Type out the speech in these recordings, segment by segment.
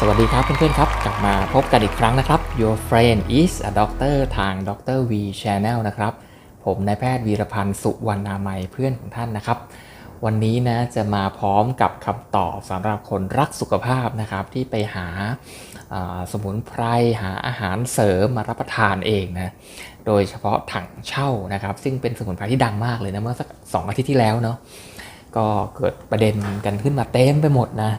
สวัสดีครับเพื่อนๆครับ กลับมาพบกันอีกครั้งนะครับ Your friend is a doctor ทาง Dr. V Channel นะครับ ผมนายแพทย์วีรพันธ์สุวรรณามัยเพื่อนของท่านนะครับ วันนี้นะจะมาพร้อมกับคำตอบสำหรับคนรักสุขภาพนะครับ ที่ไปหาาสมุนไพรหาอาหารเสริมมารับประทานเองนะโดยเฉพาะถังเช่านะครับ ซึ่งเป็นสมุนไพรที่ดังมากเลยนะเมื่อสักสองอาทิตย์ที่แล้วเนาะ ก็เกิดประเด็นกันขึ้นมาเต็มไปหมดนะ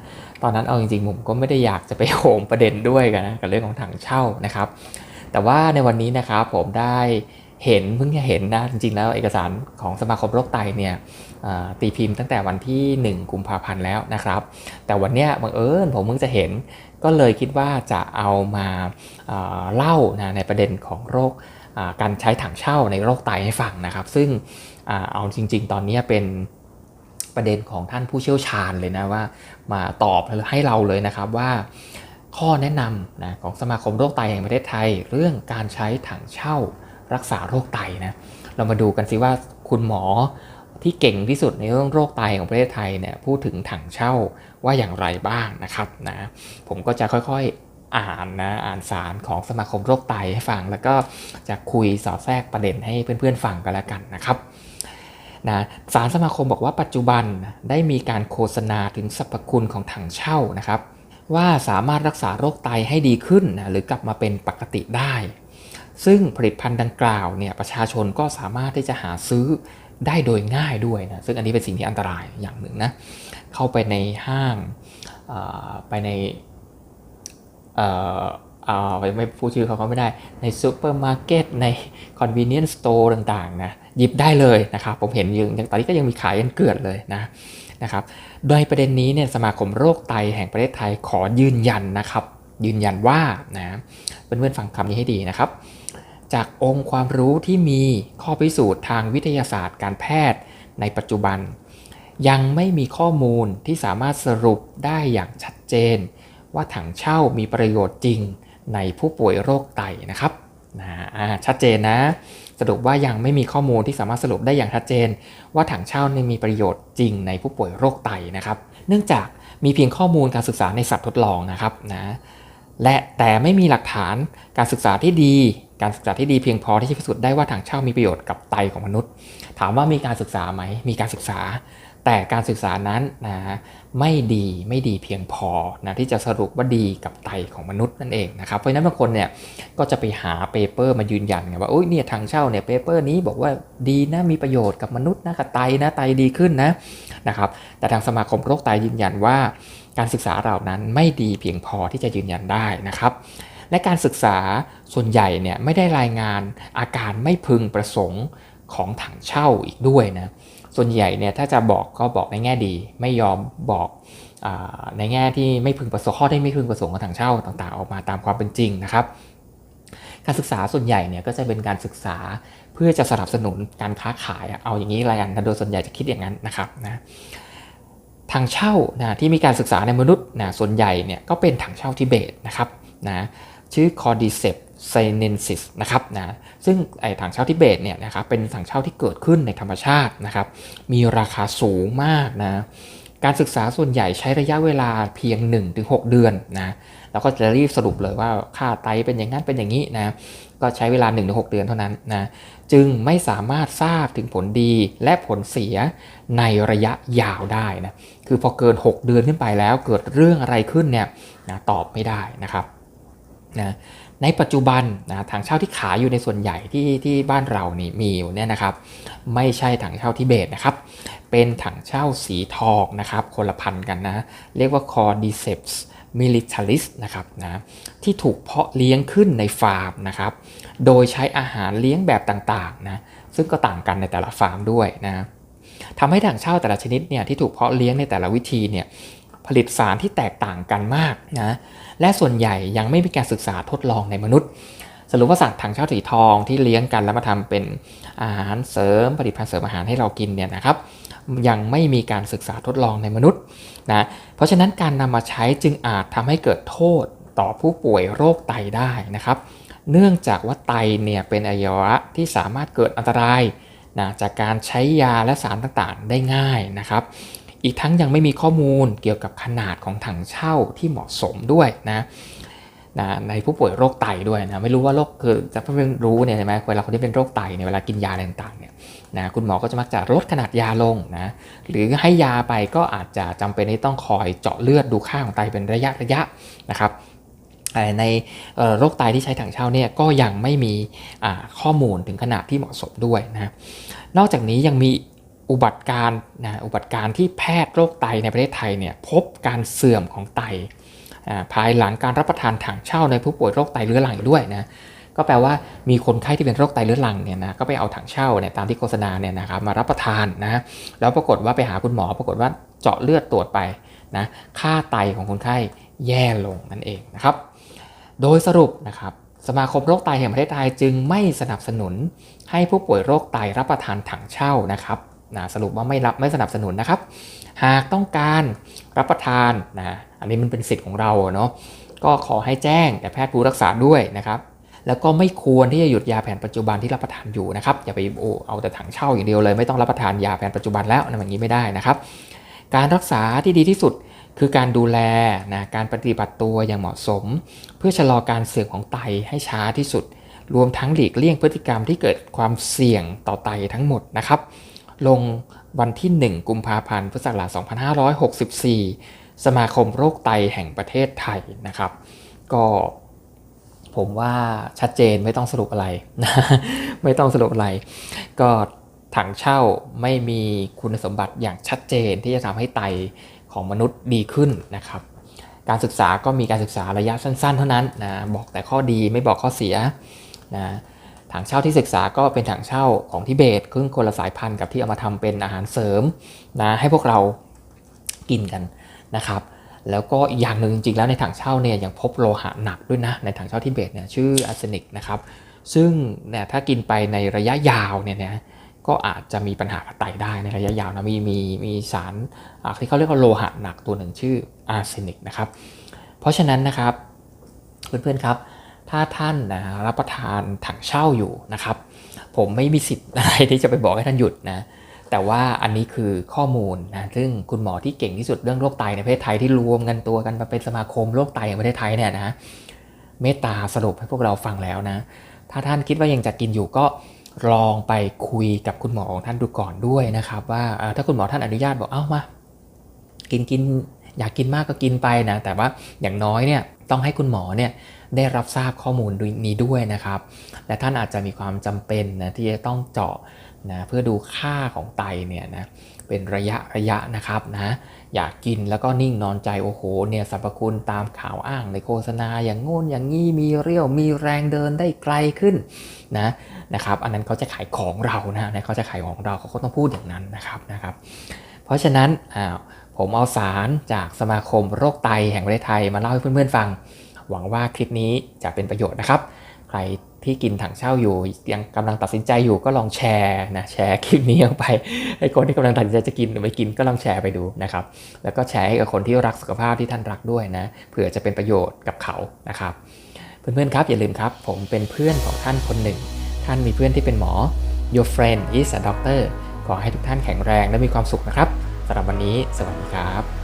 ตอนนั้นเอาจริงๆผมก็ไม่ได้อยากจะไปโหมประเด็นด้วยกันนะกับเรื่องของถังเช่านะครับ แต่ว่าในวันนี้นะครับผมได้เห็นเพิ่งจะเห็นนะจริงๆแล้วเอกสารของสมาคมโรคไตเนี่ยตีพิมพ์ตั้งแต่วันที่ 1 กุมภาพันธ์แล้วนะครับ แต่วันเนี้ยบังเอิญผมเพิ่งจะเห็นก็เลยคิดว่าจะเอามาาเล่านะในประเด็นของโรคการใช้ถังเช่าในโรคไตให้ฟังนะครับ ซึ่งอ่าเอาจริง ๆ ตอนนี้เป็น ประเด็นของท่านผู้เชี่ยวชาญเลยนะว่า มาตอบให้เราเลยนะครับว่าข้อแนะนำนะของสมาคมโรคไตแห่งประเทศไทย เรื่องการใช้ถังเช่ารักษาโรคไตนะเรามาดูกันสิว่าคุณหมอที่เก่งที่สุดในเรื่องโรคไตของประเทศไทยเนี่ยพูดถึงถังเช่าว่าอย่างไรบ้างนะครับนะผมก็จะค่อยๆอ่านนะอ่านสารของสมาคมโรคไตให้ฟัง แล้วก็จะคุยสอดแทรกประเด็นให้เพื่อนๆฟังกันแล้วกันนะครับ นะสารสมาคมบอกว่าปัจจุบันได้มีการโฆษณาถึงสรรพคุณของถังเช่านะครับ ว่าสามารถรักษาโรคไตให้ดีขึ้นนะหรือกลับมาเป็นปกติได้ ซึ่งผลิตภัณฑ์ดังกล่าวเนี่ยประชาชนก็สามารถที่จะหาซื้อได้โดยง่ายด้วยนะซึ่งอันนี้เป็นสิ่งที่อันตรายอย่างหนึ่งนะเข้าไปในห้างไปใน ไม่ไม่พูดชื่อเขาก็ไม่ได้ในซูเปอร์มาร์เก็ตใน convenience store ต่างๆนะหยิบได้เลยนะครับ ผมเห็นยังยังตอนนี้ก็ยังมีขายกันเกลือนเลยนะนะครับโดยประเด็นนี้เนี่ยสมาคมโรคไตแห่งประเทศไทยขอยืนยันนะครับ ยืนยันว่านะเพื่อนๆฟังคำนี้ให้ดีนะครับ จากองค์ความรู้ที่มีข้อพิสูจน์ทางวิทยาศาสตร์การแพทย์ในปัจจุบัน ยังไม่มีข้อมูลที่สามารถสรุปได้อย่างชัดเจน ว่าถังเช่ามีประโยชน์จริง ในผู้ป่วยโรคไตนะครับนะชัดเจนนะ สรุปว่ายังไม่มีข้อมูลที่สามารถสรุปได้อย่างชัดเจน ว่าถังเช่าเนี่ยมีประโยชน์จริงในผู้ป่วยโรคไตนะครับ เนื่องจากมีเพียงข้อมูลการศึกษาในสัตว์ทดลองนะครับนะและแต่ไม่มีหลักฐานการศึกษาที่ดี การศึกษาที่ดีเพียงพอที่จะพิสูจน์ได้ว่าถังเช่ามีประโยชน์กับไตของมนุษย์ ถามว่ามีการศึกษาไหมมีการศึกษา แต่การศึกษานั้นนะไม่ดีไม่ดีเพียงพอนะที่จะสรุปว่าดีกับไตของมนุษย์นั่นเองนะครับเพราะฉะนั้นบางคนเนี่ยก็จะไปหาเปเปอร์มายืนยันไงว่าโอ้ยเนี่ยทางเช่าเนี่ยเปเปอร์นี้บอกว่าดีนะมีประโยชน์กับมนุษย์นะกับไตนะไตดีขึ้นนะนะครับแต่ทางสมาคมโรคไตยืนยันว่า การศึกษาเหล่านั้นไม่ดีเพียงพอที่จะยืนยันได้นะครับและการศึกษาส่วนใหญ่เนี่ยไม่ได้รายงานอาการไม่พึงประสงค์ของถังเช่าอีกด้วยนะ ส่วนใหญ่เนี่ยถ้าจะบอกก็บอกในแง่ดี ไม่ยอมบอกอในแง่ที่ไม่พึงประสงค์ข้อที่ไม่พึงประสงค์ของถังเช่าต่างๆ ออกมาตามความเป็นจริงนะครับ การศึกษาส่วนใหญ่เนี่ยก็จะเป็นการศึกษาเพื่อจะสนับสนุนการค้าขายเอาอย่างนี้รายกันนะโดยส่วนใหญ่จะคิดอย่างนั้นนะครับนะถังเช่านะที่มีการศึกษาในมนุษย์นะส่วนใหญ่เนี่ยก็เป็นถังเช่าทิเบตนะครับนะชื่อคอดีเซป Cordyceps sinensis นะครับนะซึ่งไอ้ถังเช่าทิเบตเนี่ยนะครับเป็นถังเช่าที่เกิดขึ้นในธรรมชาตินะครับ มีราคาสูงมากนะการศึกษาส่วนใหญ่ใช้ระยะเวลาเพียง 1-6 เดือนนะแล้วก็จะรีบสรุปเลยว่าค่าไตเป็นอย่างนั้นเป็นอย่างนี้นะก็ใช้เวลา 1-6 เดือนเท่านั้นนะจึงไม่สามารถทราบถึงผลดีและผลเสียในระยะยาวได้นะคือพอเกิน 6 เดือนขึ้นไปแล้วเกิดเรื่องอะไรขึ้นเนี่ยนะตอบไม่ได้นะครับนะ ในปัจจุบันนะถังเช่าที่ขายอยู่ในส่วนใหญ่ที่ที่บ้านเรานี่มีอยู่เนี่ยนะครับ ไม่ใช่ถังเช่าทิเบตนะครับ เป็นถังเช่าสีทองนะครับ คนละพันกันนะ เรียกว่า Cordyceps militaris นะครับนะที่ถูกเพาะเลี้ยงขึ้นในฟาร์มนะครับ โดยใช้อาหารเลี้ยงแบบต่างๆนะซึ่งก็ต่างกันในแต่ละฟาร์มด้วยนะทำให้ถังเช่าแต่ละชนิดเนี่ยที่ถูกเพาะเลี้ยงในแต่ละวิธีเนี่ย ผลิตสารที่แตกต่างกันมากนะและส่วนใหญ่ยังไม่มีการศึกษาทดลองในมนุษย์ สรุปว่าสัตว์ถังเช่าสีทองที่เลี้ยงกันแล้วมาทำเป็นอาหารเสริมผลิตภัณฑ์เสริมอาหารให้เรากินเนี่ยนะครับยังไม่มีการศึกษาทดลองในมนุษย์นะเพราะฉะนั้นการนำมาใช้จึงอาจทำให้เกิดโทษต่อผู้ป่วยโรคไตได้นะครับ เนื่องจากว่าไตเนี่ยเป็นอวัยวะที่สามารถเกิดอันตรายนะจากการใช้ยาและสารต่างๆได้ง่ายนะครับ อีกทั้งยังไม่มีข้อมูลเกี่ยวกับขนาดของถังเช่าที่เหมาะสมด้วยนะนะในผู้ป่วยโรคไตด้วยนะไม่รู้ว่าโรคคือจะเพิ่งรู้เนี่ยใช่ไหมเวลาคนที่เป็นโรคไตเนี่ยเวลากินยาอะไรต่างๆเนี่ยนะคุณหมอก็จะมักจะลดขนาดยาลงนะหรือให้ยาไปก็อาจจะจำเป็นที่ต้องคอยเจาะเลือดดูค่าของไตเป็นระยะระยะนะครับในโรคไตที่ใช้ถังเช่าเนี่ยก็ยังไม่มีข้อมูลถึงขนาดที่เหมาะสมด้วยนะนอกจากนี้ยังมี อุบัติการณ์นะอุบัติการ์ที่แพทย์โรคไตในประเทศไทยเนี่ยพบการเสื่อมของไตภายหลังการรับประทานถังเช่าในผู้ป่วยโรคไตเรื้อรังอีกด้วยนะก็แปลว่ามีคนไข้ที่เป็นโรคไตเรื้อรังเนี่ยนะก็ไปเอาถังเช่าเนี่ยตามที่โฆษณาเนี่ยนะครับมารับประทานนะแล้วปรากฏว่าไปหาคุณหมอ ปรากฏว่าเจาะเลือดตรวจไปนะค่าไตของคนไข้แย่ลงนั่นเองนะครับ โดยสรุปนะครับสมาคมโรคไตแห่งประเทศไทยจึงไม่สนับสนุนให้ผู้ป่วยโรคไตรับประทานถังเช่านะครับ นะสรุปว่าไม่รับไม่สนับสนุนนะครับ หากต้องการรับประทานนะอันนี้มันเป็นสิทธิ์ของเราเนาะก็ขอให้แจ้งแก่แพทย์ผู้รักษาด้วยนะครับแล้วก็ไม่ควรที่จะหยุดยาแผนปัจจุบันที่รับประทานอยู่นะครับอย่าไปโอ้เอาแต่ถังเช่าอย่างเดียวเลย ไม่ต้องรับประทานยาแผนปัจจุบันแล้วนะอย่างนี้ไม่ได้นะครับ การรักษาที่ดีที่สุดคือการดูแลนะการปฏิบัติตัวอย่างเหมาะสม เพื่อชะลอการเสื่อมของไตให้ช้าที่สุด รวมทั้งหลีกเลี่ยงพฤติกรรมที่เกิดความเสี่ยงต่อไตทั้งหมดนะครับ ลงวันที่ 1 กุมภาพันธ์ พุทธศักราช 2564 สมาคมโรคไตแห่งประเทศไทยนะครับ ก็ผมว่าชัดเจนไม่ต้องสรุปอะไรนะไม่ต้องสรุปอะไร ก็ถังเช่าไม่มีคุณสมบัติอย่างชัดเจนที่จะทำให้ไตของมนุษย์ดีขึ้นนะครับ การศึกษาก็มีการศึกษาระยะสั้น ๆ เท่านั้นนะบอกแต่ข้อดีไม่บอกข้อเสียนะ ถังเช่าที่ศึกษาก็เป็นถังเช่าของทิเบตครึ่งคนละสายพันธุ์กับที่เอามาทำเป็นอาหารเสริมนะให้พวกเรากินกันนะครับแล้วก็อีกอย่างหนึ่งจริงๆแล้วในถังเช่าเนี่ยยังพบโลหะหนักด้วยนะในถังเช่าทิเบตเนี่ยชื่ออาร์เซนิกนะครับซึ่งเนี่ยถ้ากินไปในระยะยาวเนี่ยนะก็อาจจะมีปัญหากับไตได้ในระยะยาวนะมีมีมีสารอ่าที่เขาเรียกว่าโลหะหนักตัวหนึ่งชื่ออาร์เซนิกนะครับเพราะฉะนั้นนะครับเพื่อนๆครับ ถ้าท่านนะรับประทานถังเช่าอยู่นะครับ ผมไม่มีสิทธิ์อะไรที่จะไปบอกให้ท่านหยุดนะแต่ว่าอันนี้คือข้อมูลนะซึ่งคุณหมอที่เก่งที่สุดเรื่องโรคไตในประเทศไทยที่รวมกันตัวกันมาเป็นสมาคมโรคไตแห่งประเทศไทยเนี่ยนะเมตตาสรุปให้พวกเราฟังแล้วนะ ถ้าท่านคิดว่ายังจะกินอยู่ก็ลองไปคุยกับคุณหมอของท่านดูก่อนด้วยนะครับ ว่าถ้าคุณหมอท่านอนุญาตบอกเอ้ามา กินกินอยากกินมากก็กินไปนะแต่ว่าอย่างน้อยเนี่ยต้องให้คุณหมอเนี่ย ได้รับทราบข้อมูลนี้ด้วยนะครับ และท่านอาจจะมีความจำเป็นนะที่จะต้องเจาะนะเพื่อดูค่าของไตเนี่ยนะเป็นระยะระยะนะครับนะอยากกินแล้วก็นิ่งนอนใจโอ้โหเนี่ยสรรพคุณตามข่าวอ้างในโฆษณาอย่างงู้นอย่างงี้มีเรี่ยวมีแรงเดินได้ไกลขึ้นนะนะครับ อันนั้นเขาจะขายของเรานะนะเขาจะขายของเราเขาก็ต้องพูดอย่างนั้นนะครับนะครับ เพราะฉะนั้นอ้าผมเอาสารจากสมาคมโรคไตแห่งประเทศไทยมาเล่าให้เพื่อนๆฟัง หวังว่าคลิปนี้จะเป็นประโยชน์นะครับ ใครที่กินถังเช่าอยู่ ยังกำลังตัดสินใจอยู่ก็ลองแชร์นะแชร์คลิปนี้ออกไปให้คนที่กำลังตัดสินใจจะกินหรือไม่กินก็ลองแชร์ไปดูนะครับ แล้วก็แชร์ให้กับคนที่รักสุขภาพที่ท่านรักด้วยนะเผื่อจะเป็นประโยชน์กับเขานะครับ เพื่อนๆครับอย่าลืมครับ ผมเป็นเพื่อนของท่านคนหนึ่ง ท่านมีเพื่อนที่เป็นหมอ Your friend is a doctor ขอให้ทุกท่านแข็งแรงและมีความสุขนะครับสำหรับวันนี้ สวัสดีครับ